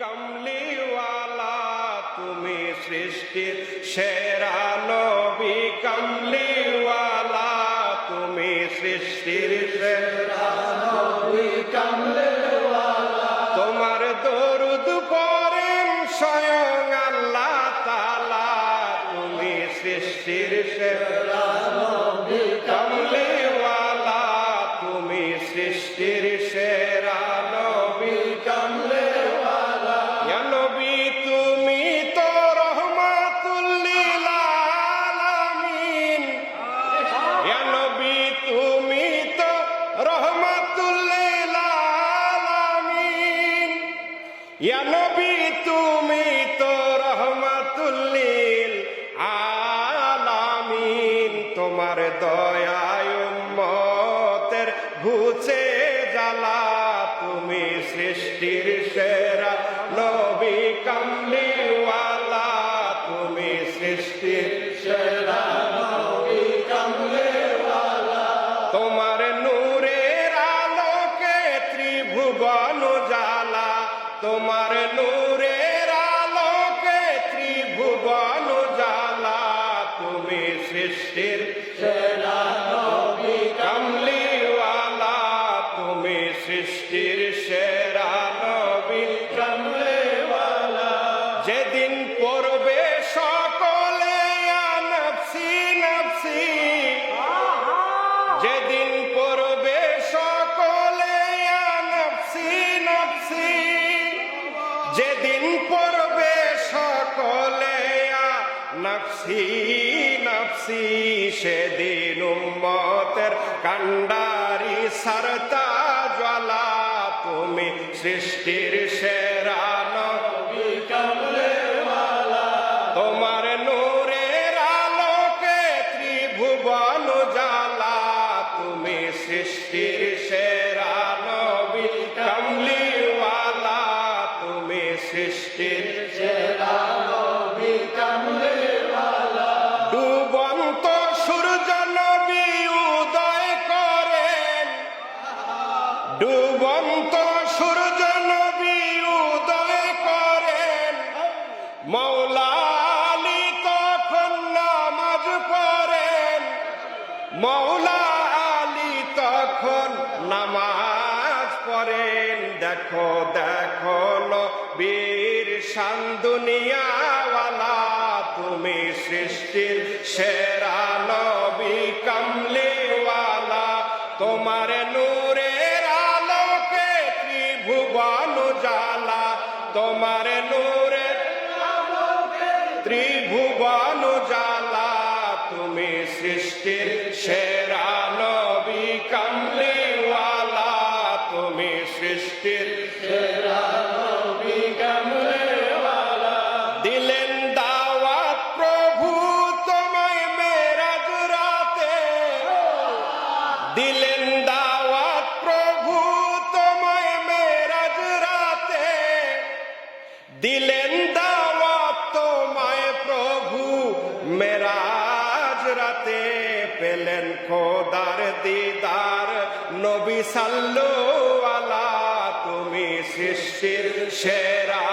কামলিওয়ালা, তুমি সৃষ্টির সেরা নবী কামলিওয়ালা, তুমি সৃষ্টির সেরা তোমার দরুদ পরেন স্বয়ং আল্লাহ তালা তুমি সৃষ্টির সেরা ইয়া তুমি তো রহমাতুল্লিল আলামিন। তোমার দয়ায় উম্মতের ঘুচে তুমি সৃষ্টির সেরা নবী, কামলিওয়ালা। তুমি সৃষ্টির সেরা নবী, কামলিওয়ালা। তোমার তোমার নূরের আলোকে ত্রিভুবন জ্বালা তুমি সৃষ্টির সেরা নবী কামলিওয়ালা তুমি সৃষ্টির সেরা নবী কামলিওয়ালা। যেদিন পড়বে সকলে নফসি নফসি। যেদিন পড়বে সকলে নফসি নফসি, সেদিন উম্মতের কান্ডারি সরতা জ্বালা, তুমি সৃষ্টির সেরা নবী তোমার নূরের আলোকে ত্রিভুবন জ্বালা, তুমি সৃষ্টির সেরা ডুবন্ত সূর্য নবী উদয় করেন। মৌলা আলী তখন নামাজ পড়েন। মৌলা আলী তখন নামাজ পড়েন। দেখো দেখো বীর শান্দুনিয়াওয়ালা তুমি সৃষ্টির সেরা নবী কমলিওয়ালা। তোমার নূরের তোমার নূরে ত্রিভুবন জালা তুমি সৃষ্টির সেরা নবী কামলিওয়ালা তুমি সৃষ্টির দিলেন তোমায় প্রভু মেরাজ রাতে পেলেন খোদার দিদার নবী সাল্লু আলা তুমি সৃষ্টির সেরা